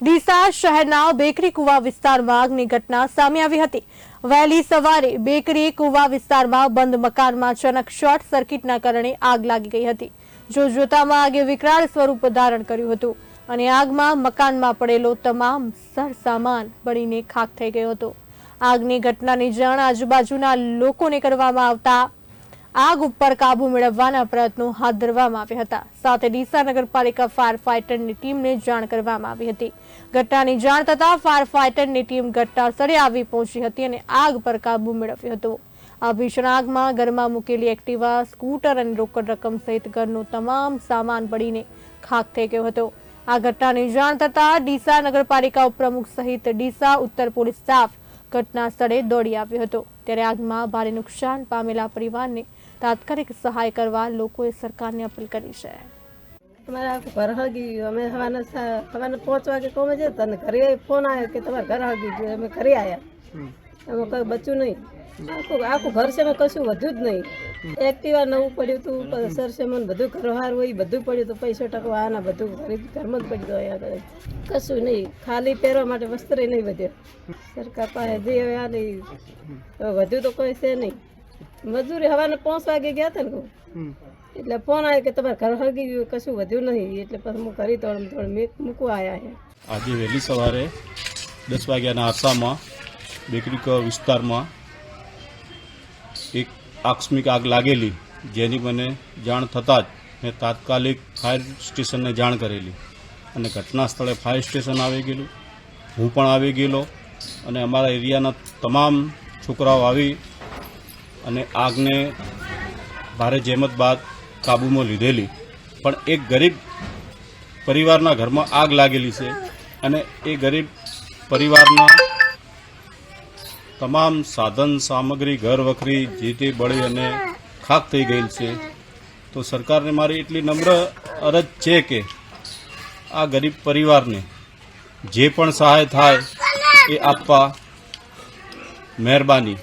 ડીસા શહેરના બેકરી કુવા વિસ્તારમાં આગની ઘટના સામે આવી હતી. વહેલી સવારે બેકરી કુવા વિસ્તારમાં બંધ મકાનમાં અચાનક શોર્ટ સર્કિટના કારણે આગ લાગી ગઈ હતી. જો જોતામાં આગે વિકરાળ સ્વરૂપ ધારણ કર્યું હતું અને આગમાં મકાનમાં પડેલો તમામ સરસામાન બળીને ખાક થઈ ગયો હતો. આગની ઘટનાની જાણ આજુબાજુના લોકોને કરવામાં આવતા આગ ઉપર કાબુ મેળવવાના પ્રયત્નો હાથ ધરવામાં આવ્યા હતા. સાથે ડીસા નગરપાલિકા ફાયર ફાઇટરની ટીમને જાણ કરવામાં આવી હતી. ઘટનાની જાણ થતાં ફાયર ફાઇટરની ટીમ ઘટના સ્થળે આવી પહોંચી હતી અને આગ પર કાબુ મેળવ્યો હતો. આ ભીષણ આગમાં ઘરમાં મૂકેલી એક્ટિવા, સ્કૂટર અને રોકડ રકમ સહિત ઘરનો તમામ સામાન બળીને ખાક થઈ ગયો હતો. આ ઘટનાની જાણ થતાં ડીસા નગરપાલિકા ઉપપ્રમુખ સહિત ડીસા ઉત્તર પોલીસ સ્ટાફ ઘટના સ્થળે દોડી આવ્યો હતો. ત્યારે આગમાં ભારે નુકસાન પામેલા પરિવારને તાત્કાલિક સહાય કરવા લોકોએ સરકારને અપીલ કરી છે. તમારે આખું ઘર હગી ગયું. અમે હવાના હવાના પાંચ વાગે કોમે છે તને ઘરે ફોન આવ્યો કે તમારે ઘર હગી ગયું. અમે ઘરે આવ્યા એમાં કંઈ બચ્યું નહીં. આખું આખું ઘર છે કશું વધ્યું જ નહીં. એક્ટિવા નવું પડ્યું હતું પછી સરસેમન બધું ઘરવાર હોય બધું પડ્યું હતું પૈસા ટકવા આના બધું ઘરે ઘરમાં જ પડી હતું આગળ. કશું નહીં. ખાલી પહેરવા માટે વસ્ત્ર નહીં વધ્યો. સરકાર પાસે જે હવે આ નહીં વધ્યું તો કોઈ છે નહીં. મજૂરી હવાને પાંચ વાગે ગયા હતા ને કહું એટલે ફોન આવ્યો કે તમારે ઘર હળગી ગયું કશું વધ્યું નહીં. એટલે પછી હું કરી તોડ થોડું મેં મૂકવા આવ્યા છે. આજે વહેલી સવારે દસ વાગ્યાના અરસામાં બેકરી ક વિસ્તારમાં એક આકસ્મિક આગ લાગેલી જેની મને જાણ થતાં જ મેં તાત્કાલિક ફાયર સ્ટેશનને જાણ કરેલી અને ઘટના સ્થળે ફાયર સ્ટેશન આવી ગયેલું. હું પણ આવી ગયેલો અને અમારા એરિયાના તમામ છોકરાઓ આવી અને આગને ભારે જહેમત બાદ કાબૂમાં લીધેલી. પણ એક ગરીબ પરિવારના ઘરમાં આગ લાગેલી છે અને એ ગરીબ પરિવારના તમામ સાધન, સામગ્રી, ઘર વખરી, જે તે બળી અને ખાક થઈ ગયેલ છે. તો સરકારને મારી એટલી નમ્ર અરજ છે કે આ ગરીબ પરિવારને જે પણ સહાય થાય એ આપવા મહેરબાની.